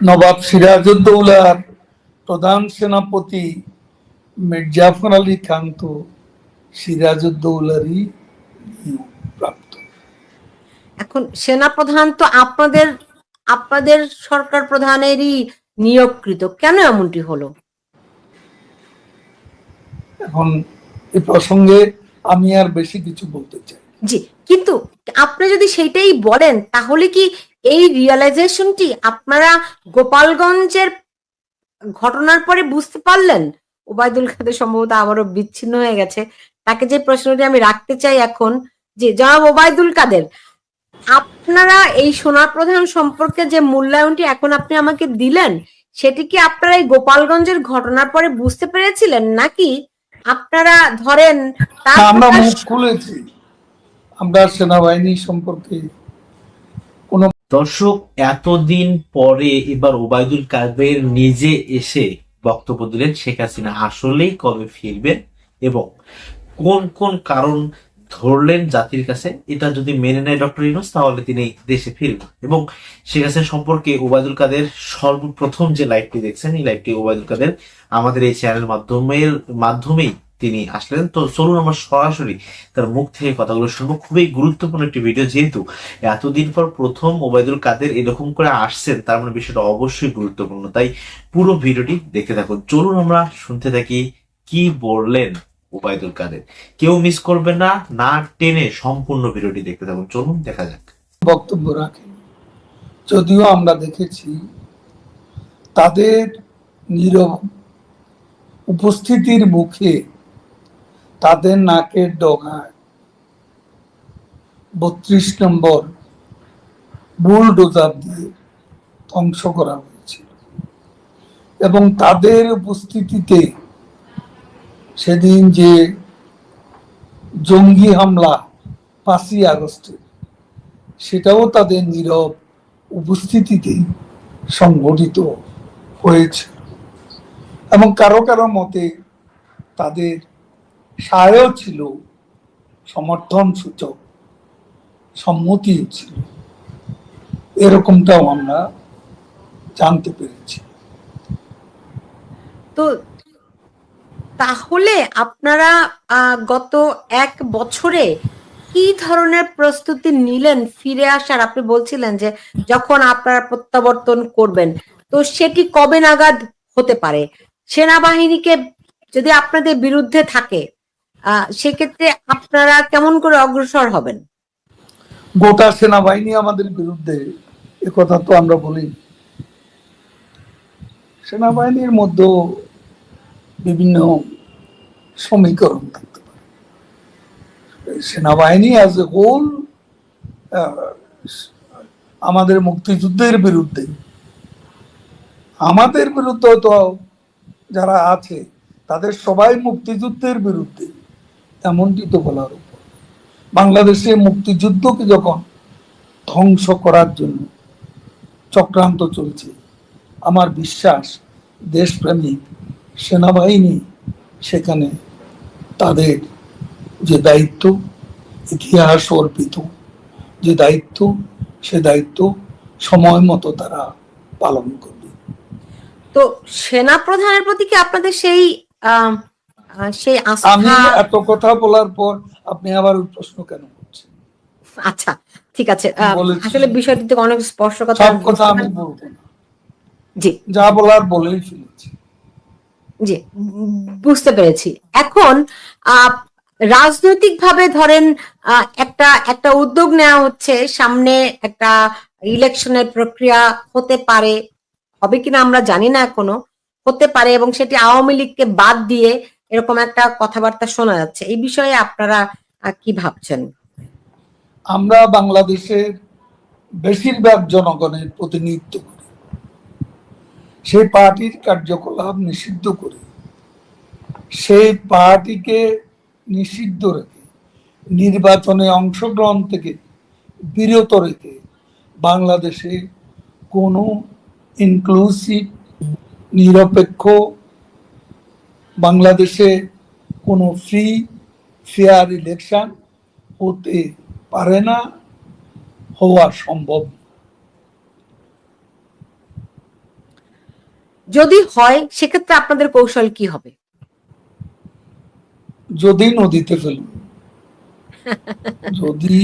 নবাব সিরাজউদ্দৌলার প্রধান সেনাপতি মির্জাফর আলী খান তো সিরাজউদ্দৌলারই প্রাপ্ত। এখন সেনাপ্রধান তো আপনাদের আপনাদের সরকার প্রধানেরই নিয়োগকৃত। কেন এমনটি হলো? এখন এই প্রসঙ্গে আমি আর বেশি কিছু বলতে চাই জি কিন্তু আপনি যদি সেইটাই বলেন তাহলে কি এই রিয়েলাইজেশনটি আপনারা গোপালগঞ্জের ঘটনার পরে বুঝতে পারলেন? ওবায়দুল কাদের সম্ভবত আবারও বিচ্ছিন্ন হয়ে গেছে। তাকে যে প্রশ্নটি আমি রাখতে চাই এখন যে জনাব ওবায়দুল কাদের আপনারা এই সোনার প্রধান সম্পর্কে যে মূল্যায়নটি এখন আপনি আমাকে দিলেন সেটি কি আপনারা এই গোপালগঞ্জের ঘটনার পরে বুঝতে পেরেছিলেন? নাকি আপনারা ধরেন তার আমরা মুখ খুলেছি। আমরা সেনাবাহিনী সম্পর্কে দর্শক, এতদিন পরে এবার ওবায়দুল কাদের নিজে এসে বক্তব্য দিলেন শেখ হাসিনা। আসলেই কবে ফিরবেন এবং কোন কোন কারণ ধরলেন জাতির কাছে, এটা যদি মেনে নেয় ডক্টর ইউনুস, তাহলে তিনি দেশে ফিরবেন। এবং শেখ হাসিনা সম্পর্কে ওবায়দুল কাদের সর্বপ্রথম যে লাইভটি দেখছেন, এই লাইভটি ওবায়দুল কাদের আমাদের এই চ্যানেল মাধ্যমের, মাধ্যমেই তিনি আসলেন। তো চলুন আমরা সরাসরি তার মুখ থেকে কথাগুলো শুনব। খুবই গুরুত্বপূর্ণ একটি ভিডিও যেহেতু এতদিন পর প্রথম ওবায়দুল কাদের এরকম করে আসছেন, তার মানে বিষয়টা অবশ্যই গুরুত্বপূর্ণ। তাই পুরো ভিডিওটি দেখতে থাকুন। চলুন আমরা শুনতে থাকি কি বললেন ওবায়দুল কাদের। কেউ মিস করবেন না না টেনে সম্পূর্ণ ভিডিওটি দেখতে থাকুন। চলুন, দেখা যাক। বক্তব্য রাখেন। যদিও আমরা দেখেছি তাদের নীরব উপস্থিতির মুখে তাদের নাকের ডগায়। বত্রিশ নম্বর বুলডোজার দিয়ে ধ্বংস করা হয়েছিল। এবং তাদের উপস্থিতিতে সেদিন যে জঙ্গি হামলা পাঁচই আগস্টে, সেটাও তাদের নীরব উপস্থিতিতে সংঘটিত হয়েছে। এবং কারও কারও মতে তাদের সায়ও ছিল, সমর্থন সূচক সম্মতিও ছিল। এরকমটাও আমরা জানতে পেরেছি। তো তাহলে আপনারা গত এক বছরে কি ধরনের প্রস্তুতি নিলেন ফিরে আসার? আপনি বলছিলেন যে যখন আপনারা প্রত্যাবর্তন করবেন, তো সেটি কবে নাগাদ হতে পারে? সেনাবাহিনীকে যদি আপনাদের বিরুদ্ধে থাকে সেক্ষেত্রে আপনারা কেমন করে অগ্রসর হবেন? গোটা সেনাবাহিনী আমাদের বিরুদ্ধে কথা তো আমরা বলি। সেনাবাহিনীর মধ্যেও বিভিন্ন সমীকরণ থাকতে পারে। সেনাবাহিনী অ্যাজ এ হোল আমাদের মুক্তিযুদ্ধের বিরুদ্ধে, আমাদের বিরুদ্ধে তো যারা আছে, তাদের সবাই মুক্তিযুদ্ধের বিরুদ্ধে। এমনটি তো বলার উপর। বাংলাদেশে মুক্তিযুদ্ধকে যখন ধ্বংস করার জন্য চক্রান্ত চলছে, আমার বিশ্বাস দেশপ্রেমিক সেনাবাহিনী সেখানে তাদের যে দায়িত্ব, ইতিহাস অর্পিত, যে দায়িত্ব, সে দায়িত্ব সময় মতো তারা পালন করবে। তো সেনা প্রধানের প্রতি কি আপনাদের সেই সেই আমি এত কথা বলার পর আপনি আবার ওই প্রশ্ন কেন করছেন? আচ্ছা ঠিক আছে। আসলে বিষয়টিতে অনেক স্পষ্ট কথা সব কথা আমি বলব জি। যা বলার বলেই ফেলেছি। জি বুঝতে পেরেছি। এখন আহ, রাজনৈতিকভাবে ধরেন আহ, একটা একটা উদ্যোগ নেওয়া হচ্ছে সামনে একটা ইলেকশনের প্রক্রিয়া হতে পারে। হবে কিনা আমরা জানি না এখনও। হতে পারে এবং সেটি আওয়ামী লীগকে বাদ দিয়ে এরকম একটা কথাবার্তা শোনা যাচ্ছে। এই বিষয়ে আপনারা কি ভাবছেন? আমরা বাংলাদেশের বেশিরভাগ জনগণের প্রতিনিধিত্ব করি। সেই পার্টির কার্যকলাপ নিষিদ্ধ করে। সেই পার্টিকে নিষিদ্ধ রেখে, নির্বাচনে অংশগ্রহণ থেকে বিরত রেখে বাংলাদেশে কোনো ইনক্লুসিভ নিরপেক্ষ বাংলাদেশে কোনো ফ্রি ফেয়ার ইলেকশন হতে পারে না হওয়া সম্ভব। যদি হয় সেক্ষেত্রে আপনাদের কৌশল কি হবে? যদি নদীতে ফেলুন। যদি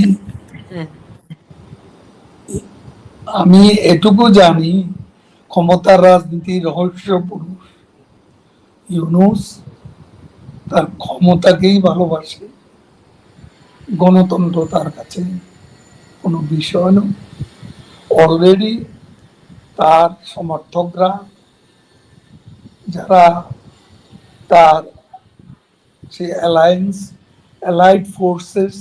আমি এটুকু জানি ক্ষমতার রাজনীতি রহস্য পুরুষ ইউনুস তার ক্ষমতাকেই ভালোবাসে। গণতন্ত্র তার কাছে কোনো বিষয় নয়। অলরেডি তার সমর্থকরা, যারা তার সে অ্যালায়েন্স অ্যালাইড ফোর্সেস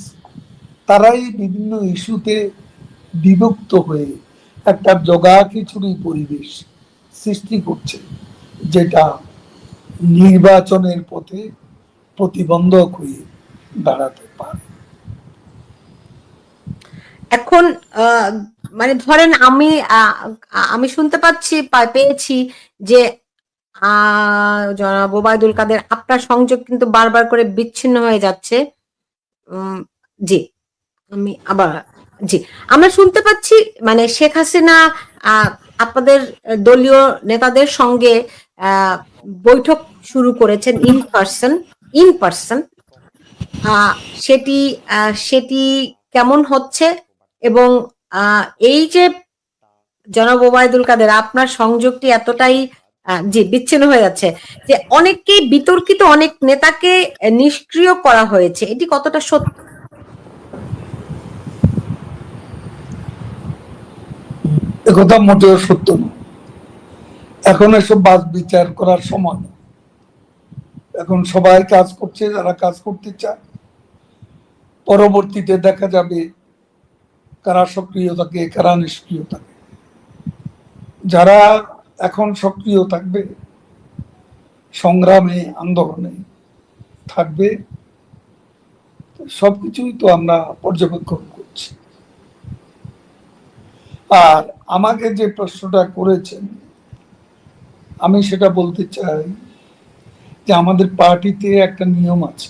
তারাই বিভিন্ন ইস্যুতে বিভক্ত হয়ে একটা জগা খিচুড়ি পরিবেশ সৃষ্টি করছে, যেটা নির্বাচনের পথে প্রতিবন্ধক হয়ে দাঁড়াতে পারে। এখন মানে ধরেন আমি আমি শুনতে পাচ্ছি পেয়েছি যে আহ, ওবায়দুল কাদের আপনার সংযোগ কিন্তু বারবার করে বিচ্ছিন্ন হয়ে যাচ্ছে। জি আমি আবার জি আমরা শুনতে পাচ্ছি মানে শেখ হাসিনা আপনাদের দলীয় নেতাদের সঙ্গে আহ, বৈঠক শুরু করেছেন ইন পার্সন ইন পার্সন সেটি সেটি কেমন হচ্ছে এবং এই যে জনাব ওবায়দুল কাদের, আপনার সংযোগটি এতটাই জি বিচ্ছিন্ন হয়ে যাচ্ছে যে অনেককেই বিতর্কিত, অনেক নেতাকে নিষ্ক্রিয় করা হয়েছে। এটি কতটা সত্য? একথা মোটেও সত্য নয় এখন এসব বাদ বিচার করার সময় না। এখন সবাই কাজ করছে, যারা কাজ করতে চায়। পরবর্তীতে দেখা যাবে কারা সক্রিয় থাকে, কারা নিষ্ক্রিয় থাকে। যারা এখন সক্রিয় থাকবে, সংগ্রামে, আন্দোলনে থাকবে, সবকিছুই তো আমরা পর্যবেক্ষণ করছি। আর আমাকে যে প্রশ্নটা করেছেন আমি সেটা বলতে চাই যে আমাদের পার্টিতে একটা নিয়ম আছে।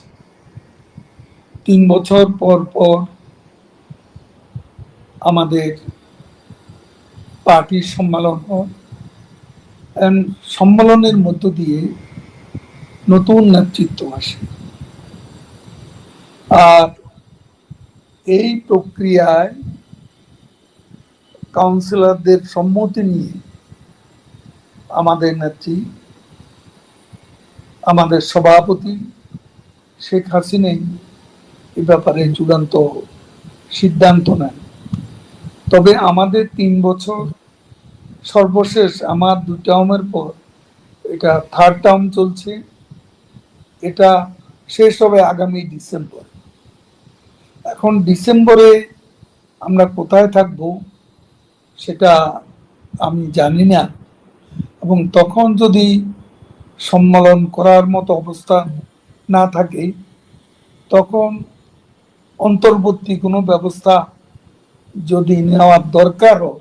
তিন বছর পর পর আমাদের পার্টির সম্মেলন হয় সম্মেলনের মধ্য দিয়ে নতুন নেতৃত্ব আসে। আর এই প্রক্রিয়ায় কাউন্সিলরদের সম্মতি নিয়ে আমাদের নেত্রী, আমাদের সভাপতি শেখ হাসিনাই এ ব্যাপারে চূড়ান্ত সিদ্ধান্ত নেন। তবে আমাদের তিন বছর সর্বশেষ আমার দু টার্মের পর এটা থার্ড টার্ম চলছে। এটা শেষ হবে আগামী ডিসেম্বর। এখন ডিসেম্বরে আমরা কোথায় থাকব সেটা আমি জানি না। এবং তখন যদি সম্মেলন করার মতো অবস্থা না থাকে, তখন অন্তর্বর্তী কোনো ব্যবস্থা যদি নেওয়ার দরকারও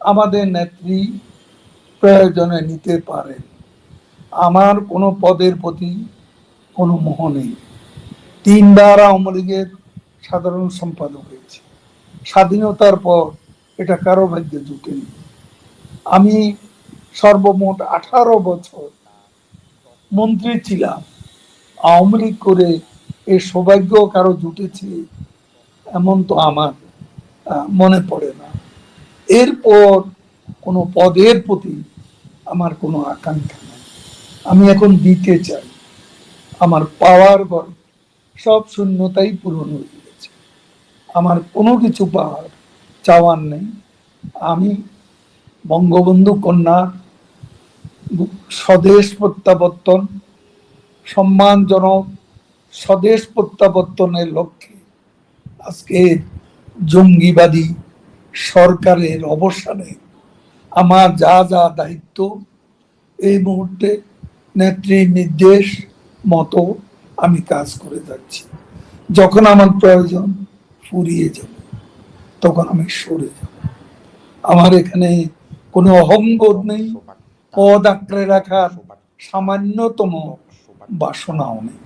আমাদের নেত্রী প্রয়োজনে নিতে পারেন। আমার কোনো পদের প্রতি কোনো মোহ নেই। তিনবার আওয়ামী লীগের সাধারণ সম্পাদক হয়েছে। স্বাধীনতার পর এটা কারও ভাগ্যে জুটেনি। আমি সর্বমোট আঠারো বছর মন্ত্রী ছিলাম। আওয়ামী লীগ করে এই সৌভাগ্য কারও জুটেছে এমন তো আমার মনে পড়ে না। এরপর কোনো পদের প্রতি আমার কোনো আকাঙ্ক্ষা নেই। আমি এখন দিতে চাই। আমার পাওয়ার গল্প সব শূন্যতাই পূরণ হয়ে গেছে। আমার কোনো কিছু পাওয়ার চাওয়ার নেই। আমি বঙ্গবন্ধু কন্যা স্বদেশ প্রত্যাবর্তন, সম্মানজনক স্বদেশ প্রত্যাবর্তনের লক্ষ্যে আজকে জঙ্গিবাদী সরকারের অবসানে আমার যা যা দায়িত্ব, এই মুহূর্তে নেত্রীর নির্দেশ মতো আমি কাজ করে যাচ্ছি। যখন আমার প্রয়োজন ফুরিয়ে যাব, তখন আমি সরে যাব। আমার এখানে কোনো অহংবোধ নেই। পদ আঁকড়ে রাখার সামান্যতম বাসনাও নেই।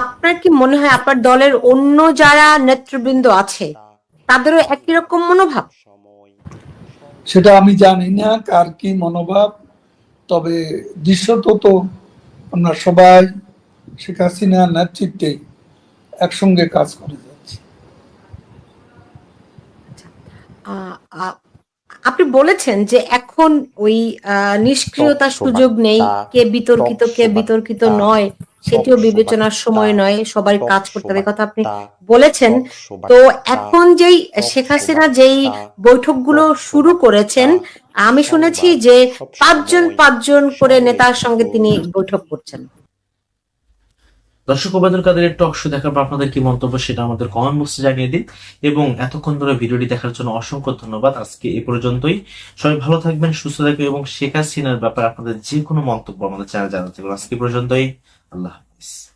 আপনার কি মনে হয় আপনার দলের অন্য যারা নেতৃবৃন্দ আছে তাদেরও একই রকম মনোভাব? সেটা আমি জানি না কার কি মনোভাব তবে দৃশ্যত তো আমরা সবাই শেখ হাসিনার নেতৃত্বে একসঙ্গে কাজ করে যাচ্ছি। আহ, আপনি বলেছেন যে এখন ওই নিষ্ক্রিয়তার সুযোগ নেই কে বিতর্কিত কে বিতর্কিত নয় সেটিও বিবেচনার সময় নয় সবার টক কাজ করতে হবে। কথা আপনি বলেছেন। তো এখন যেই শেখ হাসিনা যেই বৈঠকগুলো শুরু করেছেন আমি শুনেছি যে পাঁচজন পাঁচজন করে নেতার সঙ্গে তিনি বৈঠক করছেন। দর্শক ওবায়দুল কাদের টক শো দেখার পর আপনাদের কি মন্তব্য সেটা আমাদের কমেন্ট বক্সে জানিয়ে দিন। এবং এতক্ষণ ধরে ভিডিওটি দেখার জন্য অসংখ্য ধন্যবাদ। আজকে এ পর্যন্তই। সবাই ভালো থাকবেন, সুস্থ থাকবেন এবং শেখ হাসিনার ব্যাপারে আপনাদের যে কোনো মন্তব্য আমাদের চ্যানেল জানাতে পারেন। আজকে পর্যন্তই। আল্লাহ হাফিজ।